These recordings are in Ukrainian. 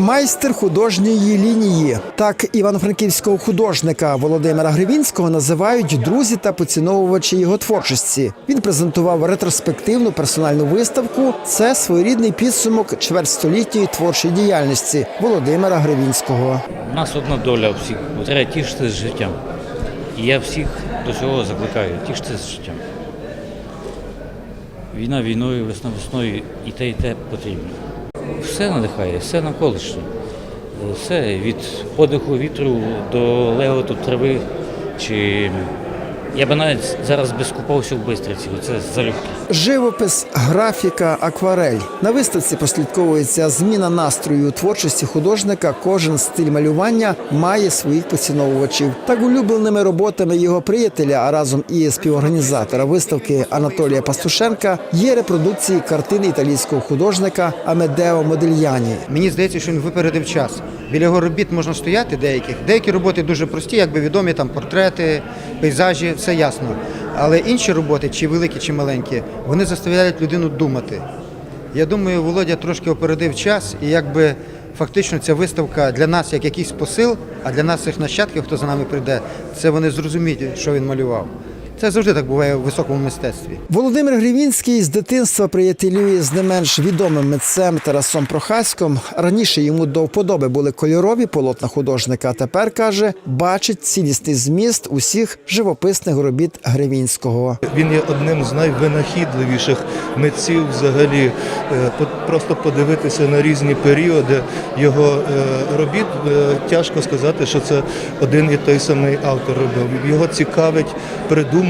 Майстер художньої лінії. Так івано-франківського художника Володимира Гривінського називають друзі та поціновувачі його творчості. Він презентував ретроспективну персональну виставку. Це своєрідний підсумок чвертьстолітньої творчої діяльності Володимира Гривінського. У нас одна доля всіх. Треба тішитися життям. І я всіх до цього закликаю, тішитися життям. Війна війною, весна весною, і те, і те потрібно. Все надихає, все навколишнє. Все від подиху вітру до леготу трави. Чи я би навіть зараз би скупався в Бистриці, це залюбки. Живопис, графіка, акварель. На виставці прослідковується зміна настрою у творчості художника. Кожен стиль малювання має своїх поціновувачів. Так улюбленими роботами його приятеля, а разом і співорганізатора виставки Анатолія Пастушенка є репродукції картини італійського художника Амедео Модельяні. Мені здається, що він випередив час. Біля його робіт можна стояти деяких. Деякі роботи дуже прості, якби відомі там портрети, пейзажі, все ясно. Але інші роботи, чи великі, чи маленькі, вони заставляють людину думати. Я думаю, Володя трошки опередив час, і якби фактично ця виставка для нас як якийсь посил, а для нас, цих нащадків, хто за нами прийде, це вони зрозуміють, що він малював. Це завжди так буває у високому мистецтві. Володимир Грівінський з дитинства приятелює з не менш відомим митцем Тарасом Прохаськом. Раніше йому до вподоби були кольорові полотна художника. а Тепер каже, бачить цілісний зміст усіх живописних робіт Гривінського. Він є одним з найвинахідливіших митців взагалі. Е, Просто подивитися на різні періоди його е, робіт. е, Тяжко сказати, що це один і той самий автор робив. Його цікавить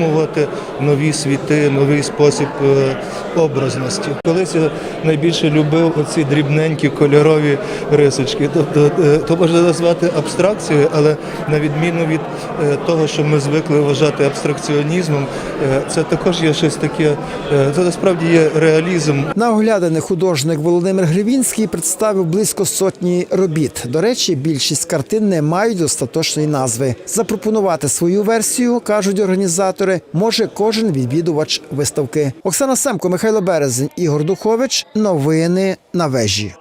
придумувати нові світи, новий спосіб е, образності. Колись я найбільше любив оці дрібненькі кольорові рисочки. Тобто е, то можна назвати абстракцією, але на відміну від е, того, що ми звикли вважати абстракціонізмом, це також є щось таке. Це насправді є реалізм. На оглядини художник Володимир Гривінський представив близько сотні робіт. До речі, більшість картин не мають остаточної назви. Запропонувати свою версію, кажуть організатори, може кожен відвідувач виставки. Оксана Семко, Михайло Березень, Ігор Духович. Новини на вежі.